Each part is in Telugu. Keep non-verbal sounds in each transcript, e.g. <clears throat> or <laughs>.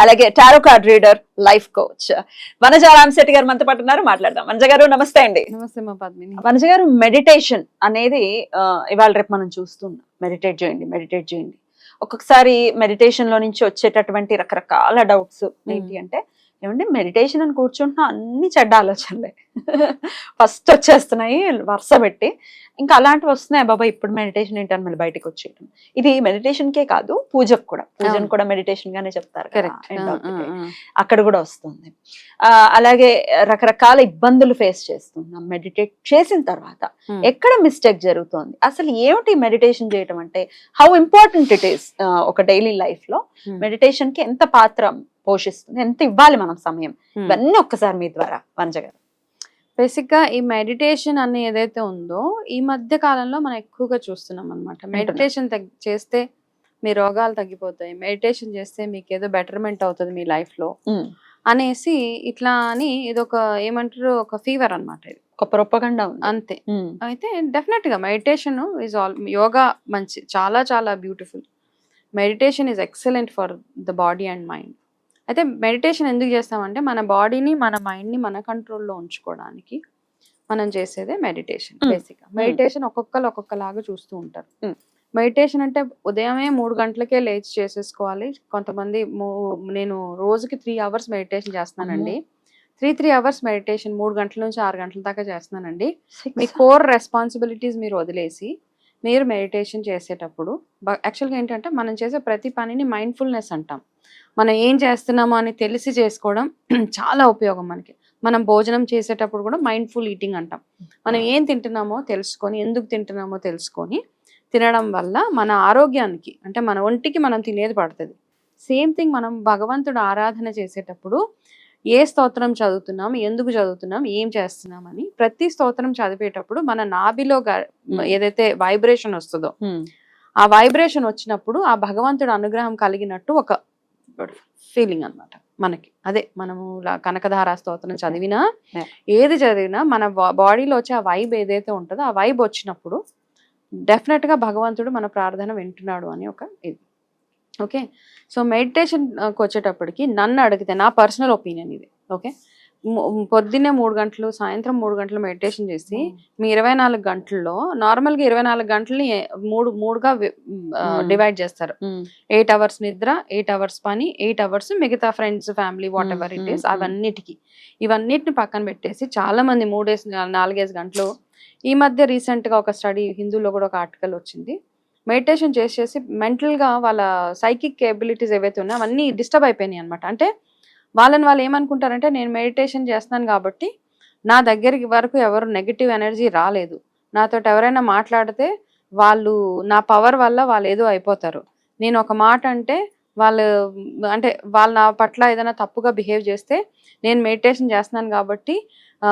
అలాగే tarot card reader life coach. Vanaja Ramasetti గారు మనతో పాటు ఉన్నారు. మాట్లాడదాం. వనజ గారు నమస్తే అండి. నమస్తే మా పద్మిని. వనజ గారు మెడిటేషన్ అనేది ఇవాళ రేపు మనం చూస్తున్నాం. మెడిటేట్ చేయండి మెడిటేట్ చేయండి. ఒక్కొక్కసారి మెడిటేషన్లో నుంచి వచ్చేటటువంటి రకరకాల డౌట్స్ ఏంటి అంటే ఏమంటే మెడిటేషన్ అని కూర్చుంటున్నా అన్ని చెడ్డ ఆలోచనలే. ఫస్ట్ వచ్చేస్తున్నాయి వరుస పెట్టి. ఇంకా అలాంటివి వస్తున్నాయి బాబా ఇప్పుడు మెడిటేషన్ ఏంటని మళ్ళీ బయటకు వచ్చేయడం ఇది మెడిటేషన్ కే కాదు పూజకు కూడా. పూజను. కూడా మెడిటేషన్ గానే చెప్తారు. అక్కడ కూడా వస్తుంది. అలాగే రకరకాల ఇబ్బందులు ఫేస్ చేస్తున్నాం. మెడిటేట్ చేసిన తర్వాత ఎక్కడ మిస్టేక్ జరుగుతోంది? అసలు ఏమిటి మెడిటేషన్ చేయటం అంటే హౌ ఇంపార్టెంట్ ఇట్ ఈస్ ఒక డైలీ లైఫ్లో మెడిటేషన్కి ఎంత పాత్ర పోషిస్తుంది. ఎంత ఇవ్వాలి మనం సమయం? ఇవన్నీ ఒక్కసారి మీ ద్వారా వంజ గారు. బేసిక్గా ఈ మెడిటేషన్ అనే ఏదైతే ఉందో ఈ మధ్య కాలంలో మనం ఎక్కువగా చూస్తున్నాం అనమాట మెడిటేషన్ చేస్తే మీ రోగాలు తగ్గిపోతాయి. మెడిటేషన్ చేస్తే మీకు ఏదో బెటర్మెంట్ అవుతుంది మీ లైఫ్లో అనేసి ఇట్లా అని ఇదొక ఏమంటారు ఒక ఫీవర్ అన్నమాట ఇది. ఒక ప్రొప్పగండా ఉంది. అంతే. అయితే డెఫినెట్గా మెడిటేషన్ ఈజ్ ఆల్ యోగా మంచి చాలా చాలా beautiful. Meditation is excellent for the body and mind. అయితే మెడిటేషన్ ఎందుకు చేస్తామంటే మన బాడీని మన మైండ్ని మన కంట్రోల్లో ఉంచుకోవడానికి మనం చేసేదే మెడిటేషన్. బేసిక్గా మెడిటేషన్ ఒక్కొక్కరు ఒక్కొక్కలాగా చూస్తూ ఉంటారు. మెడిటేషన్ అంటే ఉదయమే మూడు గంటలకే లేచి చేసేసుకోవాలి. కొంతమంది నేను రోజుకి త్రీ అవర్స్ మెడిటేషన్ చేస్తున్నానండి. త్రీ త్రీ అవర్స్ మెడిటేషన్ మూడు గంటల నుంచి ఆరు గంటల దాకా చేస్తున్నానండి. మీ కోర్ రెస్పాన్సిబిలిటీస్ మీరు వదిలేసి మీరు మెడిటేషన్ చేసేటప్పుడు యాక్చువల్గా ఏంటంటే మనం చేసే ప్రతి పనిని మైండ్ఫుల్నెస్ అంటాం. మనం ఏం చేస్తున్నామో అని తెలిసి చేసుకోవడం <clears throat> చాలా ఉపయోగం మనకి. మనం భోజనం చేసేటప్పుడు కూడా మైండ్ఫుల్ ఈటింగ్ అంటాం. మనం ఏం తింటున్నామో తెలుసుకొని ఎందుకు తింటున్నామో తెలుసుకొని తినడం వల్ల మన ఆరోగ్యానికి అంటే మన ఒంటికి మనం తినేది పడుతుంది. సేమ్ థింగ్ మనం భగవంతుడు ఆరాధన చేసేటప్పుడు ఏ స్తోత్రం చదువుతున్నాం ఎందుకు చదువుతున్నాం ఏం చేస్తున్నాం అని ప్రతి స్తోత్రం చదివేటప్పుడు మన నాభిలో. ఏదైతే వైబ్రేషన్ వస్తుందో ఆ వైబ్రేషన్ వచ్చినప్పుడు ఆ భగవంతుడు అనుగ్రహం కలిగినట్టు ఒక ఫీలింగ్ అన్నమాట. మనకి. అదే మనము లా- కనకధార స్తోత్రం చదివినా. ఏది చదివినా మన బాడీలో వచ్చే ఆ వైబ్ ఏదైతే ఉంటుందో ఆ వైబ్ వచ్చినప్పుడు డెఫినెట్గా భగవంతుడు మన ప్రార్థన వింటున్నాడు అని ఒక ఇది. ఓకే సో మెడిటేషన్ వచ్చేటప్పటికి నన్ను అడిగితే నా పర్సనల్ ఒపీనియన్ ఇది. ఓకే పొద్దున్నే మూడు గంటలు సాయంత్రం మూడు గంటలు మెడిటేషన్ చేసి మీ ఇరవై నాలుగు గంటల్లో నార్మల్గా ఇరవై నాలుగు గంటల్ని మూడు మూడుగా Hmm. డివైడ్ చేస్తారు. ఉమ్, ఎయిట్ అవర్స్ నిద్ర ఎయిట్ అవర్స్ పని ఎయిట్ అవర్స్ మిగతా friends family what Hmm, ever it hmm, is hmm. అవన్నిటికి. ఇవన్నిటిని పక్కన పెట్టేసి చాలా మంది మూడేసి నాలుగేసి గంటలు ఈ మధ్య రీసెంట్గా ఒక స్టడీ హిందూలో కూడా ఒక ఆర్టికల్ వచ్చింది. మెడిటేషన్ చేసి చేసి mental గా వాళ్ళ సైకిక్ కేబిలిటీస్ ఏవైతే ఉన్నాయో అవన్నీ డిస్టర్బ్ అయిపోయినాయి అనమాట అంటే వాళ్ళని వాళ్ళు ఏమనుకుంటారంటే నేను మెడిటేషన్ చేస్తున్నాను కాబట్టి నా దగ్గరికి వరకు ఎవరు నెగిటివ్ ఎనర్జీ రాలేదు. నాతో ఎవరైనా మాట్లాడితే వాళ్ళు నా పవర్ వల్ల వాళ్ళు ఏదో అయిపోతారు. నేను ఒక మాట అంటే వాళ్ళు అంటే వాళ్ళు నా పట్ల ఏదైనా తప్పుగా బిహేవ్ చేస్తే నేను మెడిటేషన్ చేస్తున్నాను కాబట్టి ఆ,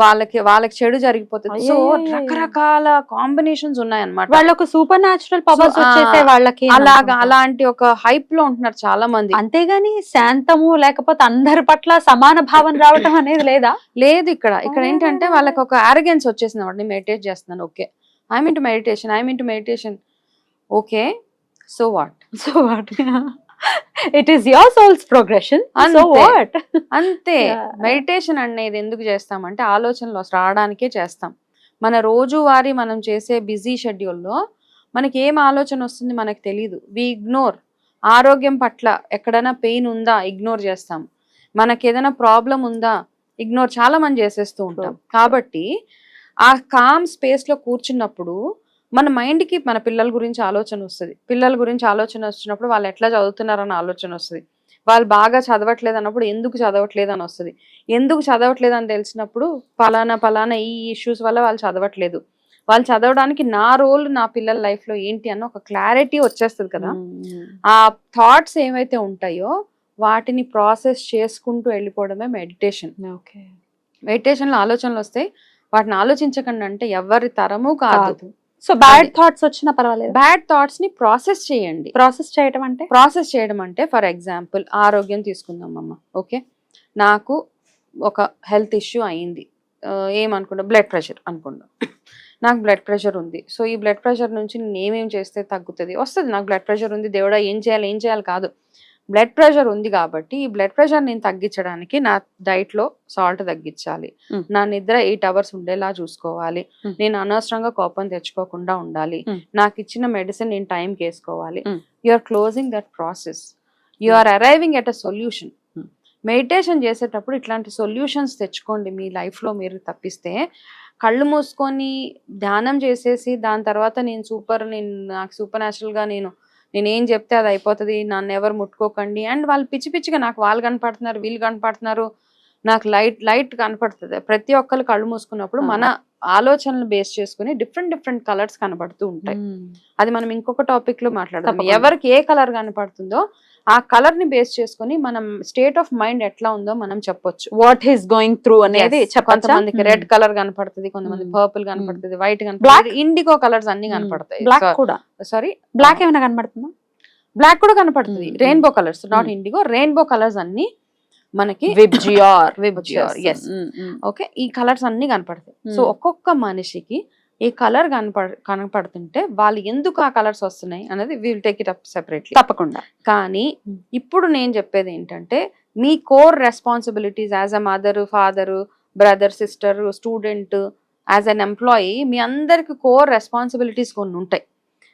వాళ్ళకి వాళ్ళకి చెడు జరిగిపోతుంది. సో. రకరకాల కాంబినేషన్స్ ఉన్నాయన్నమాట. వాళ్ళకు సూపర్ న్యాచురల్ పవర్స్ వచ్చేసే వాళ్ళకి అలాగా. అలాంటి ఒక హైప్లో ఉంటున్నారు చాలా మంది అంతేగాని శాంతము లేకపోతే అందరి పట్ల సమాన భావన రావటం అనేది లేదా? లేదు ఇక్కడ. ఇక్కడ. ఏంటంటే వాళ్ళకి ఒక అరగెన్స్ వచ్చేసింది నేను మెడిటేట్ చేస్తున్నాను. Okay. I'm into meditation I'm into meditation. Okay. So what so what it is your souls progression so అంతే. వాట్ అంతే. మెడిటేషన్ అనేది ఎందుకు చేస్తామంటే ఆలోచనలు రావడానికే చేస్తాం. మన రోజువారీ మనం చేసే బిజీ షెడ్యూల్లో మనకి ఏం ఆలోచన వస్తుంది మనకు తెలియదు వి ఇగ్నోర్ ఆరోగ్యం పట్ల ఎక్కడైనా పెయిన్ ఉందా? ఇగ్నోర్ చేస్తాం. మనకి ఏదైనా ప్రాబ్లం ఉందా? ఇగ్నోర్ చాలా మంది చేసేస్తూ ఉంటాం. కాబట్టి ఆ కామ్ స్పేస్లో కూర్చున్నప్పుడు మన మైండ్కి మన పిల్లల గురించి ఆలోచన వస్తుంది. పిల్లల గురించి ఆలోచన వచ్చినప్పుడు వాళ్ళు ఎట్లా చదువుతున్నారన్న ఆలోచన వస్తుంది. వాళ్ళు బాగా చదవట్లేదు అన్నప్పుడు ఎందుకు చదవట్లేదు అని వస్తుంది. ఎందుకు చదవట్లేదు అని తెలిసినప్పుడు పలానా పలానా ఈ ఇష్యూస్ వల్ల వాళ్ళు చదవట్లేదు. వాళ్ళు చదవడానికి నా రోల్ నా పిల్లల లైఫ్లో ఏంటి అన్న ఒక క్లారిటీ వచ్చేస్తుంది కదా. ఆ థాట్స్ ఏవైతే ఉంటాయో వాటిని ప్రాసెస్ చేసుకుంటూ వెళ్ళిపోవడమే మెడిటేషన్ ఓకే. మెడిటేషన్లో ఆలోచనలు వస్తాయి వాటిని ఆలోచించకండి అంటే ఎవరి తరము కాదు. So bad. థాట్స్ వచ్చినా పర్వాలేదు. బ్యాడ్ థాట్స్ని ప్రాసెస్ చేయండి. ప్రాసెస్ చేయటం అంటే? ప్రాసెస్ చేయడం అంటే ఫర్ ఎగ్జాంపుల్ ఆరోగ్యం తీసుకుందాం అమ్మ ఓకే నాకు ఒక హెల్త్ ఇష్యూ అయింది. ఏమనుకుంటా బ్లడ్ ప్రెషర్ అనుకుందాం నాకు బ్లడ్ ప్రెషర్ ఉంది. సో ఈ బ్లడ్ ప్రెషర్ నుంచి నేను చేస్తే తగ్గుతుంది? వస్తుంది. నాకు బ్లడ్ ప్రెషర్ ఉంది. దేవుడా ఏం చేయాలి? ఏం చేయాలి? కాదు. బ్లడ్ ప్రెషర్ ఉంది కాబట్టి ఈ బ్లడ్ ప్రెషర్ నేను తగ్గించడానికి నా డైట్లో సాల్ట్ తగ్గించాలి. నా నిద్ర ఎయిట్ అవర్స్ ఉండేలా చూసుకోవాలి. నేను అనవసరంగా కోపం తెచ్చుకోకుండా ఉండాలి. నాకు ఇచ్చిన మెడిసిన్ నేను టైంకి వేసుకోవాలి. You are closing that process you are arriving at a solution. Meditation చేసేటప్పుడు ఇట్లాంటి సొల్యూషన్స్ తెచ్చుకోండి మీ life లో మీరు తప్పిస్తే కళ్ళు మూసుకొని ధ్యానం చేసేసి దాని తర్వాత నేను సూపర్ నేను నాకు సూపర్గా నేను నేనేం చెప్తే అది అయిపోతుంది నన్ను ఎవరు ముట్టుకోకండి. అండ్ వాళ్ళు పిచ్చి పిచ్చిగా నాకు వాళ్ళు కనపడుతున్నారు వీళ్ళు కనపడుతున్నారు. నాకు లైట్ లైట్ కనపడుతుంది ప్రతి ఒక్కరు కళ్ళు మూసుకున్నప్పుడు. మన ఆలోచనలు బేస్ చేసుకుని డిఫరెంట్ డిఫరెంట్ కలర్స్ కనబడుతూ ఉంటాయి అది మనం ఇంకొక టాపిక్లో మాట్లాడదాం. ఎవరికి ఏ కలర్ కనపడుతుందో ఆ కలర్ని బేస్ చేసుకొని మనం స్టేట్ ఆఫ్ మైండ్ ఎట్లా ఉందో మనం చెప్పొచ్చు వాట్ ఈస్ గోయింగ్ త్రూ అనేది? కొంతమందికి. రెడ్ కలర్ కనపడుతుంది కొంతమంది. పర్పుల్ కనపడుతుంది వైట్? కనపడుతుంది ఇండిగో కలర్స్ అన్ని. కనపడతాయి బ్లాక్ కూడా సారీ బ్లాక్ ఏమైనా కనబడుతుందా బ్లాక్ కూడా కనపడుతుంది. Rainbow colours not. Indigo rainbow colours అన్ని మనకి విబ్జిఆర్ విబ్జిఆర్ ఎస్ ఓకే ఈ కలర్స్ అన్ని కనపడతాయి. So Hmm. ఒక్కొక్క మనిషికి ఈ కలర్ కనపడ కనపడుతుంటే వాళ్ళు ఎందుకు ఆ కలర్స్ వస్తున్నాయి అనేది will take it up separately తప్పకుండా. కానీ. ఇప్పుడు నేను చెప్పేది ఏంటంటే మీ core responsibilities as a mother father brother sister student as an employee మీ అందరికి కోర్ రెస్పాన్సిబిలిటీస్ కొన్ని ఉంటాయి.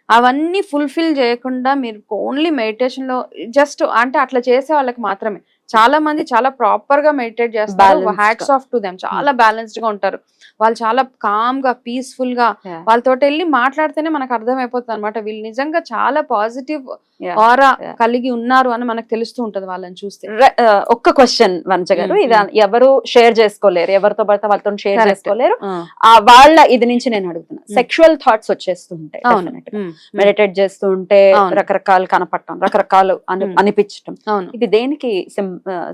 అవన్నీ ఫుల్ఫిల్ చేయకుండా మీరు ఓన్లీ మెడిటేషన్లో జస్ట్ అంటే అట్లా చేసే వాళ్ళకి మాత్రమే. చాలా మంది చాలా ప్రాపర్గా మెడిటేట్ చేస్తారు. హ్యాట్స్ ఆఫ్ టు దెమ్ చాలా బ్యాలెన్స్డ్గా ఉంటారు వాళ్ళు చాలా కామ్గా పీస్ఫుల్గా. వాళ్ళతో వెళ్ళి మాట్లాడితేనే మనకు అర్థమైపోతుంది అనమాట వీళ్ళు నిజంగా చాలా పాజిటివ్. ఆరా. కలిగి ఉన్నారు అని మనకు తెలుస్తూ ఉంటది వాళ్ళని చూస్తే ఆ, ఒక్క క్వశ్చన్ వంచ గారు Mm, ఇది ఎవరు షేర్ చేసుకోలేరు ఎవరితో పడితే వాళ్ళతో షేర్. చేసుకోలేరు ఆ, వాళ్ళ ఇది నుంచి నేను అడుగుతున్నా. సెక్షువల్ థాట్స్ వచ్చేస్తూ ఉంటాయి అవును definite గా. ఉమ్, ఉమ్, మెడిటేట్ చేస్తూ ఉంటే. రకరకాలు కనపడటం రకరకాలు అని. అనిపించటం ఇది దేనికి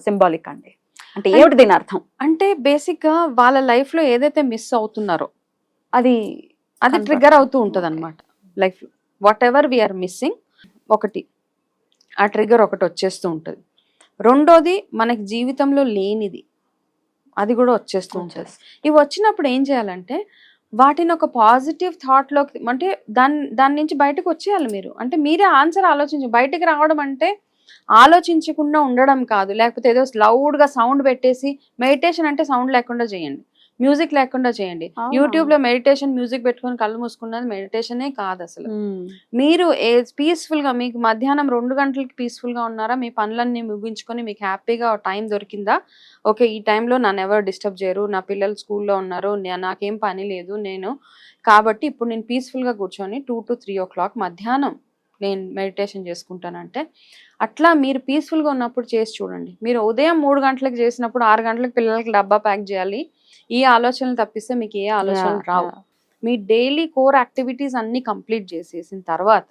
సింబాలిక్ అండి. అంటే ఏమిటి దీని అర్థం? అంటే బేసిక్గా వాళ్ళ లైఫ్లో ఏదైతే మిస్ అవుతున్నారో అది అది. ట్రిగర్ అవుతూ ఉంటది అనమాట life whatever we are missing ఒకటి. ఆ ట్రిగర్ ఒకటి వచ్చేస్తూ ఉంటది. రెండోది మనకి జీవితంలో లేనిది అది కూడా వచ్చేస్తూ ఉంటుంది. ఇవి వచ్చినప్పుడు ఏం చేయాలంటే వాటిని ఒక పాజిటివ్ థాట్లోకి అంటే దాని దాని నుంచి బయటకు వచ్చేయాలి మీరు. అంటే మీరే ఆన్సర్ ఆలోచించి. బయటకు రావడం అంటే ఆలోచించకుండా ఉండడం కాదు. లేకపోతే ఏదో లౌడ్గా సౌండ్ పెట్టేసి మెడిటేషన్ అంటే సౌండ్ లేకుండా చేయండి. మ్యూజిక్ లేకుండా చేయండి? యూట్యూబ్లో మెడిటేషన్ మ్యూజిక్ పెట్టుకొని కళ్ళు మూసుకున్నది మెడిటేషనే కాదు అసలు. మీరు ఏ పీస్ఫుల్గా మీకు మధ్యాహ్నం రెండు గంటలకి పీస్ఫుల్గా ఉన్నారా? మీ పనులన్నీ ముగించుకొని మీకు హ్యాపీగా టైం దొరికిందా? ఓకే ఈ టైంలో నన్ను ఎవరు డిస్టర్బ్ చేయరు. నా పిల్లలు స్కూల్లో ఉన్నారు. నాకేం పని లేదు నేను. కాబట్టి ఇప్పుడు నేను పీస్ఫుల్గా కూర్చొని two to three o'clock మధ్యాహ్నం నేను మెడిటేషన్ చేసుకుంటానంటే అట్లా మీరు peaceful గా ఉన్నప్పుడు చేసి చూడండి. మీరు ఉదయం మూడు గంటలకు చేసినప్పుడు ఆరు గంటలకు పిల్లలకి డబ్బా ప్యాక్ చేయాలి. ఈ ఆలోచనలు తప్పిస్తే మీకు ఏ ఆలోచనలు రావు. మీ డైలీ కోర్ యాక్టివిటీస్ అన్ని కంప్లీట్ చేసేసిన తర్వాత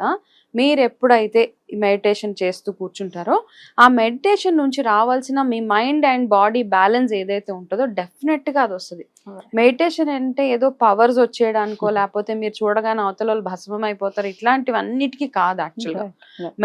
మీరు ఎప్పుడైతే మెడిటేషన్ చేస్తూ కూర్చుంటారో ఆ మెడిటేషన్ నుంచి రావాల్సిన మీ మైండ్ అండ్ బాడీ బ్యాలెన్స్ ఏదైతే ఉంటుందో డెఫినెట్గా అది వస్తుంది. మెడిటేషన్ అంటే ఏదో పవర్స్ వచ్చేయడానికో <laughs> లేకపోతే మీరు చూడగానే అవతల వాళ్ళు భస్మం అయిపోతారు ఇట్లాంటివన్నిటికీ కాదు యాక్చువల్గా.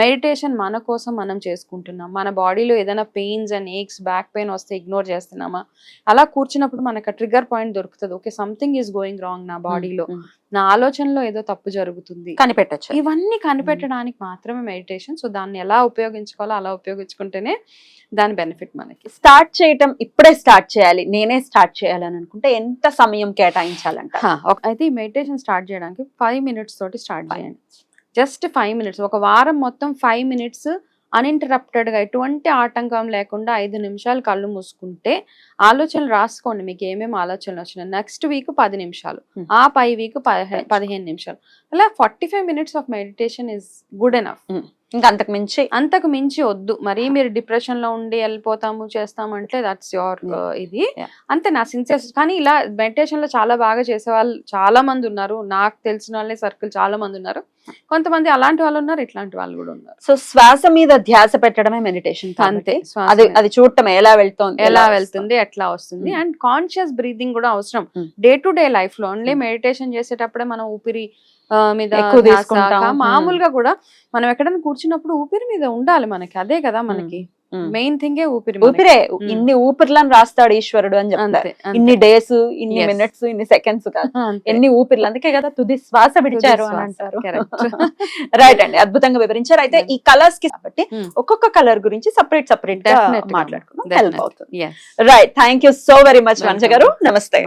మెడిటేషన్ మన కోసం మనం చేసుకుంటున్నాం మన బాడీలో ఏదైనా pains and aches back pain వస్తే ఇగ్నోర్ చేస్తున్నామా అలా కూర్చున్నప్పుడు మనకు ట్రిగర్ పాయింట్ దొరుకుతుంది okay something is going wrong నా బాడీలో Mm. నా ఆలోచనలో ఏదో తప్పు జరుగుతుంది. కనిపెట్టచ్చు. ఇవన్నీ కనిపెట్టడానికి మాత్రమే మెడిటేషన్. సో దాన్ని ఎలా ఉపయోగించుకోవాలో అలా ఉపయోగించుకుంటేనే దాని బెనిఫిట్ మనకి. స్టార్ట్ చేయటం ఇప్పుడే స్టార్ట్ చేయాలి. నేనే స్టార్ట్ చేయాలి అని అనుకుంటే ఎంత సమయం కేటాయించాలంట? అయితే ఈ మెడిటేషన్ స్టార్ట్ చేయడానికి ఫైవ్ మినిట్స్ తోటి స్టార్ట్ చేయండి. Just five minutes. ఒక వారం మొత్తం ఫైవ్ మినిట్స్ గా ఎటువంటి ఆటంకం లేకుండా ఐదు నిమిషాలు కళ్ళు మూసుకుంటే ఆలోచనలు రాసుకోండి. మీకు ఏమేమి ఆలోచనలు వచ్చినాయి నెక్స్ట్ వీక్ పది నిమిషాలు. Hmm. ఆ పై వీక్ పదిహేను పదిహేను నిమిషాలు. అలా forty five minutes of meditation is good enough. ఇంకా అంతకు మించి అంతకు మించి వద్దు మరీ మీరు డిప్రెషన్లో ఉండి వెళ్ళిపోతాము చేస్తాము అంటే దట్స్ యువర్ Yeah. ఇది. అంతే నా సిన్సియర్ కానీ ఇలా మెడిటేషన్లో చాలా బాగా చేసే వాళ్ళు చాలా మంది ఉన్నారు నాకు తెలిసిన వాళ్ళే సర్కిల్ చాలా మంది ఉన్నారు కొంతమంది అలాంటి వాళ్ళు ఉన్నారు ఇట్లాంటి వాళ్ళు కూడా ఉన్నారు సో శ్వాస మీద ధ్యాస పెట్టడమే మెడిటేషన్ అంతే అది. అది చూడటం ఎలా వెళ్తోంది ఎలా. వెళ్తుంది ఎట్లా వస్తుంది Mm. అండ్ కాన్షియస్ బ్రీతింగ్ కూడా అవసరం. డే టు డే లైఫ్లో ఓన్లీ. మెడిటేషన్ చేసేటప్పుడే మనం ఊపిరి మీద. మామూలుగా కూడా మనం ఎక్కడైనా కూర్చున్నప్పుడు ఊపిరి మీద ఉండాలి మనకి అదే కదా మనకి. మెయిన్ థింగే ఊపిరి. ఊపిరే. ఇన్ని ఊపిర్లను రాస్తాడు ఈశ్వరుడు అని చెప్తారు. ఇన్ని డేస్ ఇన్ని. మినిట్స్ ఇన్ని సెకండ్స్ కాదు. <laughs> ఎన్ని ఊపిర్లు అందుకే కదా తుది శ్వాస విడిచారు అని. అంటారు. రైట్ <laughs> అండి అద్భుతంగా వివరించారు అయితే ఈ కలర్స్కి కాబట్టి Mm. ఒక్కొక్క కలర్ గురించి సపరేట్ సపరేట్గా. మాట్లాడుకుందాం. హెల్ప్ అవుతుంది. Right thank you so very much Vamsha. గారు నమస్తే.